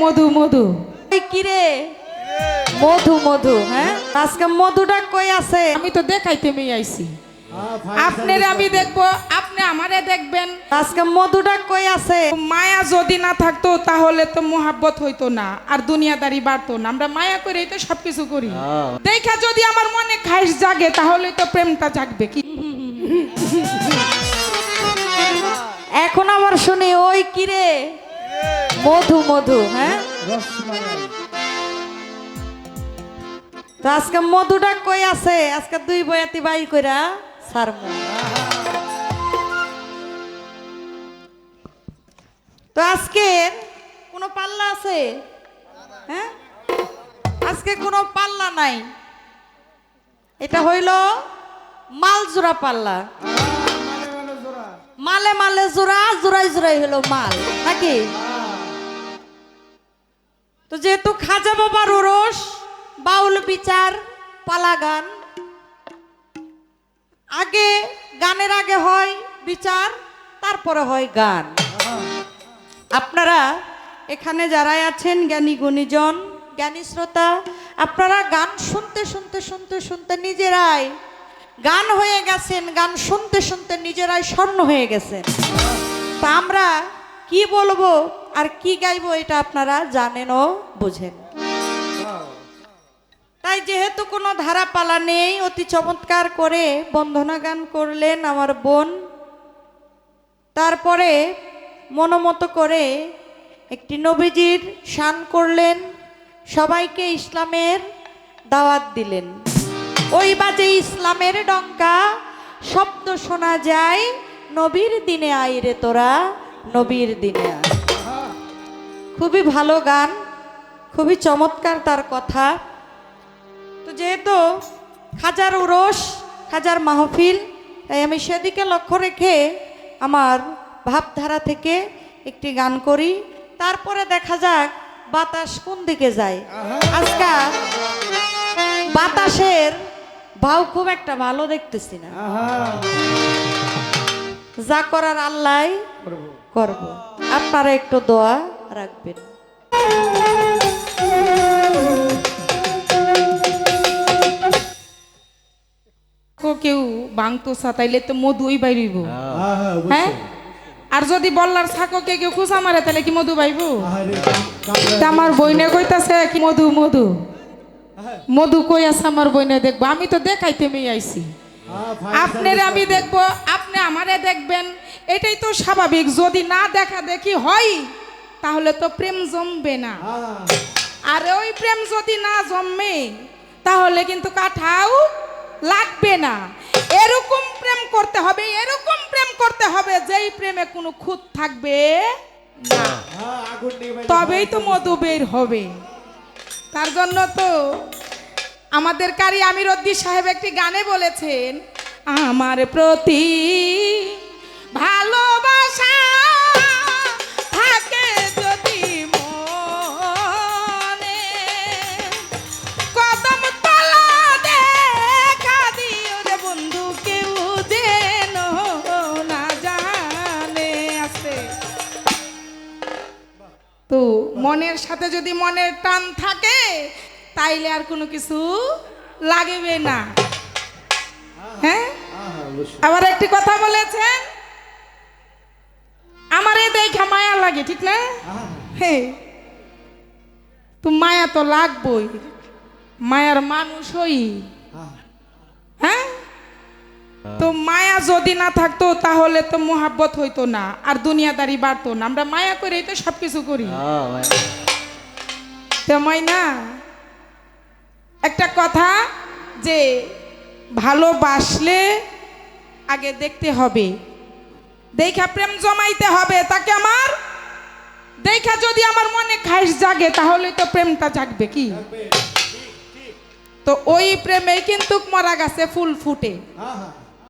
মধু মধু। কিরে মধু মধু হ্যাঁ? আজকে মধুটা কই আছে? আমি তো দেখাইতে মেয়ে আইছি। আপনার আমি দেখব আপনি আমারে দেখবেন। আজকে মধুটা কই আছে? মায়া যদি না থাকতো তাহলে তো মোহাব্বত হইতো না আর দুনিয়াদারি বাড়তো না। আমরা মায়া করেই তো সবকিছু করি। দেখা যদি আমার মনে খাইস জাগে তাহলে তো প্রেমটা জাগবে কি? এখন আবার শুনি ওই কিরে মধু মধু হ্যাঁ? তো আজকে মধুটা কই আছে? আজকে দুই বয়াতি বাই কইরা সারমু তো আজকে কোনো পাল্লা আছে? হ্যাঁ? আজকে কোনো পাল্লা নাই। এটা হইল মালজোড়া পাল্লা। মালে মালে জোড়া। জোড়াই জোড়াই হলো মাল। নাকি? যেহেতু খাজা বাবার ওরস, বাউল বিচার পালা গান আগে গানের আগে হয় বিচার, তারপরে হয় গান। আপনারা এখানে যারাই আছেন, জ্ঞানী গুণীজন, জ্ঞানী শ্রোতা, আপনারা গান শুনতে শুনতে শুনতে শুনতে নিজেরাই গান হয়ে গেছেন, গান শুনতে শুনতে নিজেরাই স্বর্ণ হয়ে গেছেন। তা আমরা কি বলব আর কি গাইবো এটা আপনারা জানেন ও বুঝেন। তাই যেহেতু কোনো ধারাপালা নেই, অতি চমৎকার করে বন্ধনা গান করলেন আমার বোন। তারপরে মনোমতো করে একটি নবীজির শান করলেন, সবাইকে ইসলামের দাওয়াত দিলেন। ওই বাজে ইসলামের ডঙ্কা, শব্দ শোনা যায়, নবীর দিনে আইরে তোরা। নবীর দিনে। খুবই ভালো গান খুবই চমৎকার তার কথা। তো যেহেতু খাজার উরস খাজার মাহফিল তাই আমি সেদিকে লক্ষ্য রেখে আমার ভাবধারা থেকে একটি গান করি। তারপরে দেখা যাক বাতাস কোন দিকে যায়। আজকাল বাতাসের ভাও খুব একটা ভালো দেখতেছি না। যা করার আল্লাহ করব। আপনারা একটু দোয়া রাখবেন। কেউ বাংতো সাতাইলে তো মধুই বাইরিব। হ্যাঁ? আর যদি বল্লার ছাককে কেউ খুশা মারে তাহলে কি মধু বাইব? তা আমার বইনে কইতাছে কি মধু মধু। মধু কই আছে আমার বইনে দেখব? আমি তো দেখাইতে মেয়ে আইছি। আপনার আমি দেখব আপনি আমারে দেখবেন। এটাই তো স্বাভাবিক। যদি না দেখা দেখি হয় তাহলে তো প্রেম জমবে না। আর ওই প্রেম যদি না জমে তাহলে কিন্তু কাঠাও লাগবে না। এরকম প্রেম করতে হবে এরকম প্রেম করতে হবে যেই প্রেমে কোনো খুঁত থাকবে না। তবেই তো মধু বের হবে। তার জন্য তো আমাদের কারি আমির উদ্দিন সাহেব একটি গানে বলেছেন আমার প্রতি ভালোবাসা থাকে যদি মনে। কদম তলা দেখা দিও রে বন্ধু কেউ যেন না জানে আছে তো মনের সাথে যদি মনের টান থাকে তাইলে আর কোনো কিছু লাগবে না। হ্যাঁ? আবার একটি কথা বলেছেন? লাগে ঠিক না? হ্যাঁ। তো মায়া তো লাগবই। মায়ার মানুষ হই। হ্যাঁ? তো মায়া যদি না থাকতো তাহলে তো মোহাব্বত হইতো না আর দুনিয়াদারি বাড়তো না। আমরা মায়া করেই তো সবকিছু করি। তো মাইনা একটা কথা যে ভালোবাসলে আগে দেখতে হবে। দেখা প্রেম জমাইতে হবে তাকে আমার দেখা যদি আমার মনে খাইস জাগে তাহলে তো প্রেমটা জাগবে কি? তো ওই প্রেমে কিন্তু মরা গাছে ফুল ফুটে।